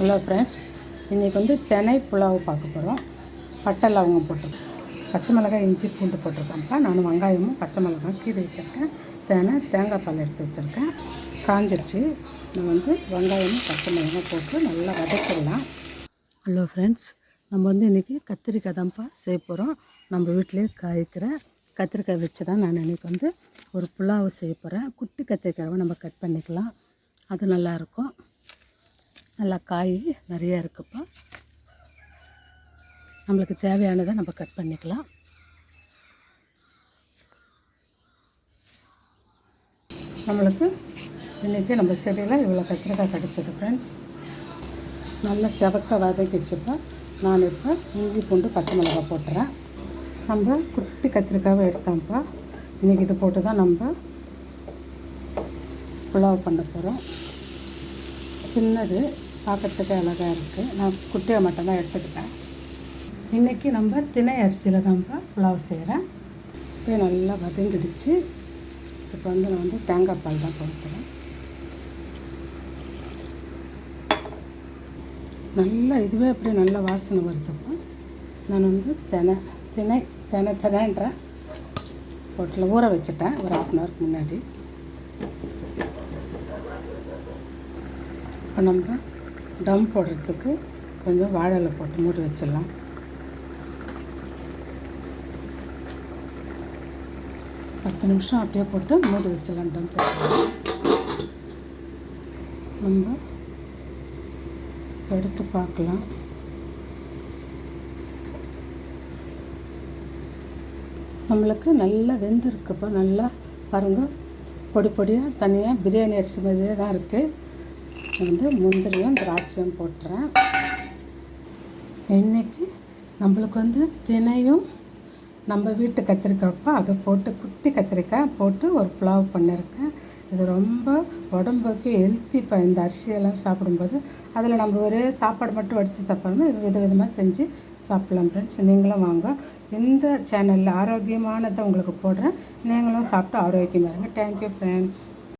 Hello friends இன்றைக்கி வந்து தினை புலாவ் பார்க்க போகிறோம் பட்டை லவங்கம் போட்டிருக்கோம். பச்சை மிளகாய் இஞ்சி பூண்டு போட்டிருக்கேன்ப்பா நான் வெங்காயமும் பச்சை மிளகாய் கீரை வச்சுருக்கேன். தேனை தேங்காய் பால் எடுத்து வச்சுருக்கேன். காஞ்சிருச்சு. நான் வந்து வெங்காயமும் பச்சை மிளகாய் போட்டு நல்லா வதக்கிடலாம். ஹலோ ஃப்ரெண்ட்ஸ் நம்ம வந்து இன்றைக்கி கத்திரிக்காய் தான்ப்பா செய்ய போகிறோம் நம்ம வீட்டிலே காய்க்கிற கத்திரிக்காய் வச்சு தான் நான் இன்றைக்கி வந்து ஒரு புலாவ் செய்ய போகிறேன் குட்டி கத்திரிக்காவை நம்ம கட் பண்ணிக்கலாம். அது நல்லாயிருக்கும் நல்லா காய் நிறையா இருக்குப்பா. நம்மளுக்கு தேவையானதை நம்ம கட் பண்ணிக்கலாம். நம்மளுக்கு இன்றைக்கி நம்ம செடியில் இவ்வளோ கத்திரிக்காய் கிடச்சிது ஃப்ரெண்ட்ஸ் நல்லா செவக்க வதக்கிச்சுப்பா. நான் இப்போ இஞ்சி பூண்டு பச்சை மிளகாய் போட்டுறேன். நம்ம குட்டி கத்திரிக்காவை எடுத்தோம்ப்பா. இன்றைக்கி இது போட்டு தான் நம்ம புலாவ் பண்ண போகிறோம் சின்னது பார்க்கறதுக்கு அழகாக இருக்குது நான் குட்டியை மட்டும்தான் எடுத்துக்கிட்டேன். இன்றைக்கி நம்ம தினை அரிசியில் தான்ப்பா புலாவ் செய்கிறேன் இப்போ நல்லா வதங்கிடுச்சு. இப்போ வந்து நான் வந்து தேங்காய் பால் தான் போட்டுக்கிறேன் நல்லா இதுவே அப்படியே நல்ல வாசனை வருதுப்பா. நான் வந்து தினை தினை தினை தினைன்றேன் போட்டில் ஊற வச்சுட்டேன். ஒரு ஹாஃப் அன் ஹவருக்கு முன்னாடி. இப்போ நம்ம டம் போடுறதுக்கு கொஞ்சம் வாழை போட்டு மூடி வச்சிடலாம். பத்து நிமிஷம் அப்படியே போட்டு மூடி வச்சிடலாம் டம் போட்டு நம்ம எடுத்து பார்க்கலாம். நம்மளுக்கு நல்லா வெந்திருக்குப்பா நல்லா பாருங்கள் பொடி பொடியாக தனியாக பிரியாணி அரிசி மாதிரியே தான் இருக்குது வந்து முந்திரியும் திராட்சையும் போட்டுறேன். இன்றைக்கி நம்மளுக்கு வந்து தினையும் நம்ம வீட்டு கத்திரிக்காய்ப்போ அதை போட்டு குட்டி கத்திரிக்காய் போட்டு ஒரு புலாவ் பண்ணியிருக்கேன் இது ரொம்ப உடம்புக்கு ஹெல்த்தி இப்போ இந்த அரிசியெல்லாம் சாப்பிடும்போது அதில் நம்ம ஒரே சாப்பாடு மட்டும் வடித்து சாப்பிடணும் இது வித விதமாக செஞ்சு சாப்பிட்லாம் ஃப்ரெண்ட்ஸ் நீங்களும் வாங்க. இந்த சேனலில் ஆரோக்கியமானதை உங்களுக்கு போடுறேன். நீங்களும் சாப்பிட்டு ஆரோக்கியமாக இருங்க. Thank you friends